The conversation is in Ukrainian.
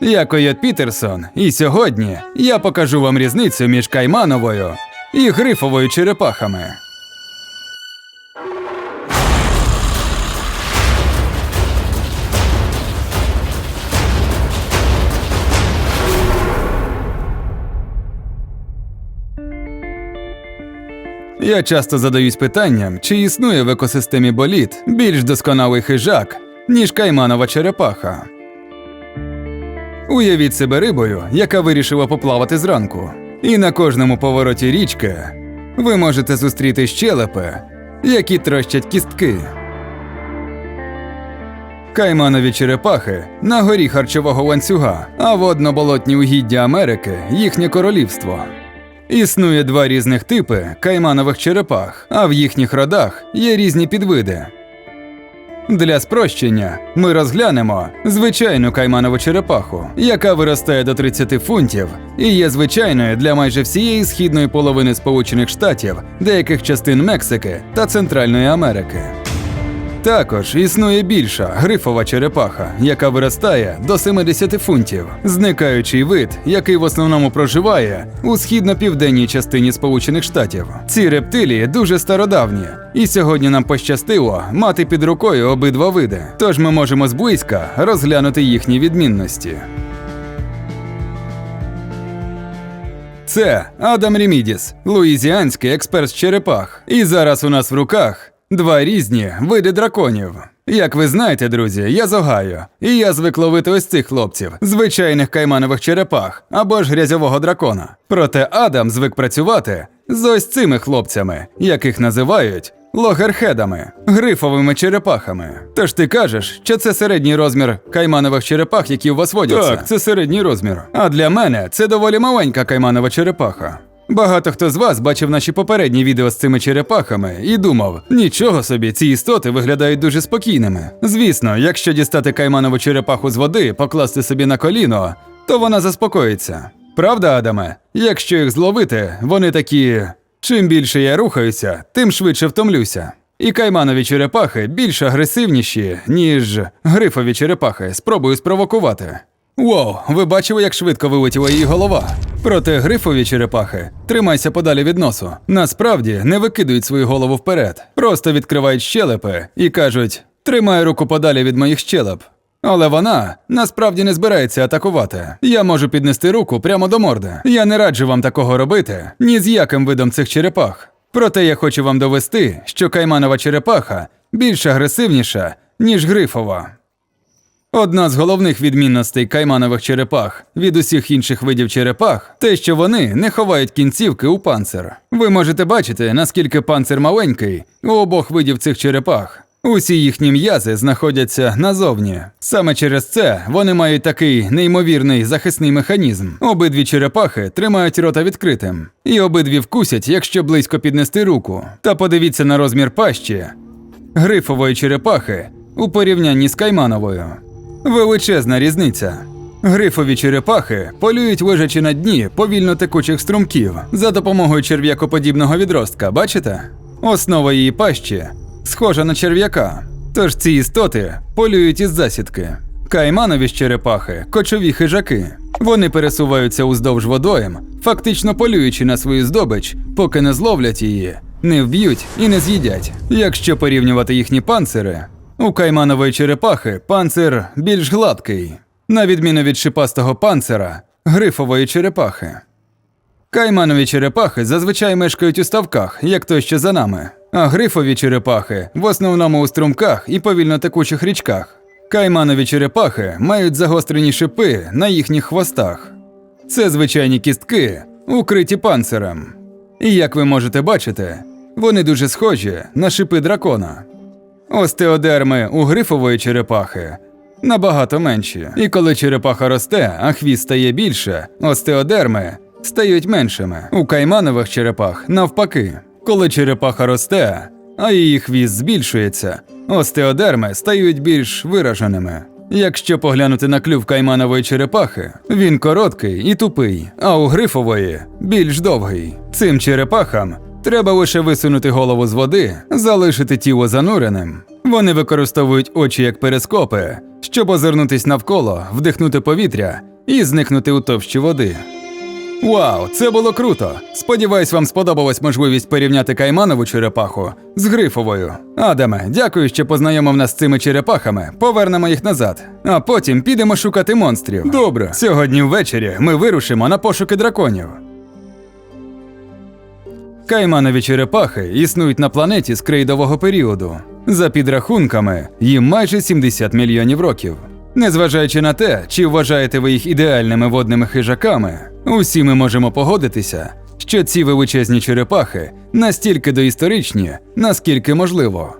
Я Койот Пітерсон, і сьогодні я покажу вам різницю між каймановою і грифовою черепахами. Я часто задаюсь питанням, чи існує в екосистемі боліт більш досконалий хижак, ніж кайманова черепаха. Уявіть себе рибою, яка вирішила поплавати зранку. І на кожному повороті річки ви можете зустріти щелепи, які трощать кістки. Кайманові черепахи на горі харчового ланцюга, а водно-болотні угіддя Америки їхнє королівство. Існує два різних типи кайманових черепах, а в їхніх родах є різні підвиди. Для спрощення ми розглянемо звичайну кайманову черепаху, яка виростає до 30 фунтів і є звичайною для майже всієї східної половини Сполучених Штатів, деяких частин Мексики та Центральної Америки. Також існує більша грифова черепаха, яка виростає до 70 фунтів, зникаючий вид, який в основному проживає у східно-південній частині Сполучених Штатів. Ці рептилії дуже стародавні, і сьогодні нам пощастило мати під рукою обидва види, тож ми можемо зблизька розглянути їхні відмінності. Це Адам Рімідіс, луїзіанський експерт з черепах. І зараз у нас в руках два різні види драконів. Як ви знаєте, друзі, я з Огайо, і я звик ловити ось цих хлопців, звичайних кайманових черепах або ж грязьового дракона. Проте Адам звик працювати з ось цими хлопцями, яких називають логерхедами, грифовими черепахами. Тож ти кажеш, що це середній розмір кайманових черепах, які у вас водяться? Так, це середній розмір. А для мене це доволі маленька кайманова черепаха. Багато хто з вас бачив наші попередні відео з цими черепахами і думав: нічого собі, ці істоти виглядають дуже спокійними. Звісно, якщо дістати кайманову черепаху з води, покласти собі на коліно, то вона заспокоїться. Правда, Адаме? Якщо їх зловити, вони такі. Чим більше я рухаюся, тим швидше втомлюся. І кайманові черепахи більш агресивніші, ніж грифові черепахи. Спробую спровокувати. Воу, ви бачили, як швидко вилетіла її голова. Проте грифові черепахи тримайся подалі від носу. Насправді не викидують свою голову вперед, просто відкривають щелепи і кажуть: тримай руку подалі від моїх щелеп. Але вона насправді не збирається атакувати. Я можу піднести руку прямо до морди. Я не раджу вам такого робити ні з яким видом цих черепах. Проте я хочу вам довести, що кайманова черепаха більш агресивніша, ніж грифова. Одна з головних відмінностей кайманових черепах від усіх інших видів черепах те, що вони не ховають кінцівки у панцир. Ви можете бачити, наскільки панцир маленький у обох видів цих черепах. Усі їхні м'язи знаходяться назовні. Саме через це вони мають такий неймовірний захисний механізм. Обидві черепахи тримають рота відкритим, і обидві вкусять, якщо близько піднести руку. Та подивіться на розмір пащі грифової черепахи у порівнянні з каймановою. Величезна різниця. Грифові черепахи полюють лежачи на дні повільно текучих струмків за допомогою черв'якоподібного відростка, бачите? Основа її пащі схожа на черв'яка. Тож ці істоти полюють із засідки. Кайманові черепахи кочові хижаки. Вони пересуваються уздовж водойм, фактично полюючи на свою здобич, поки не зловлять її, не вб'ють і не з'їдять. Якщо порівнювати їхні панцири, у кайманової черепахи панцир більш гладкий, на відміну від шипастого панцира грифової черепахи. Кайманові черепахи зазвичай мешкають у ставках, як той, що за нами, а грифові черепахи в основному у струмках і повільно текучих річках. Кайманові черепахи мають загострені шипи на їхніх хвостах. Це звичайні кістки, укриті панцирем. І як ви можете бачити, вони дуже схожі на шипи дракона. Остеодерми у грифової черепахи набагато менші. І коли черепаха росте, а хвіст стає більше, остеодерми стають меншими. У кайманових черепах навпаки. Коли черепаха росте, а її хвіст збільшується, остеодерми стають більш вираженими. Якщо поглянути на клюв кайманової черепахи, він короткий і тупий, а у грифової більш довгий. Цим черепахам треба лише висунути голову з води, залишити тіло зануреним. Вони використовують очі як перископи, щоб озирнутись навколо, вдихнути повітря і зникнути у товщі води. Вау, це було круто! Сподіваюсь, вам сподобалась можливість порівняти кайманову черепаху з грифовою. Адаме, дякую, що познайомив нас з цими черепахами. Повернемо їх назад. А потім підемо шукати монстрів. Добре. Сьогодні ввечері ми вирушимо на пошуки драконів. Кайманові черепахи існують на планеті з крейдового періоду. За підрахунками, їм майже 70 мільйонів років. Незважаючи на те, чи вважаєте ви їх ідеальними водними хижаками, усі ми можемо погодитися, що ці величезні черепахи настільки доісторичні, наскільки можливо.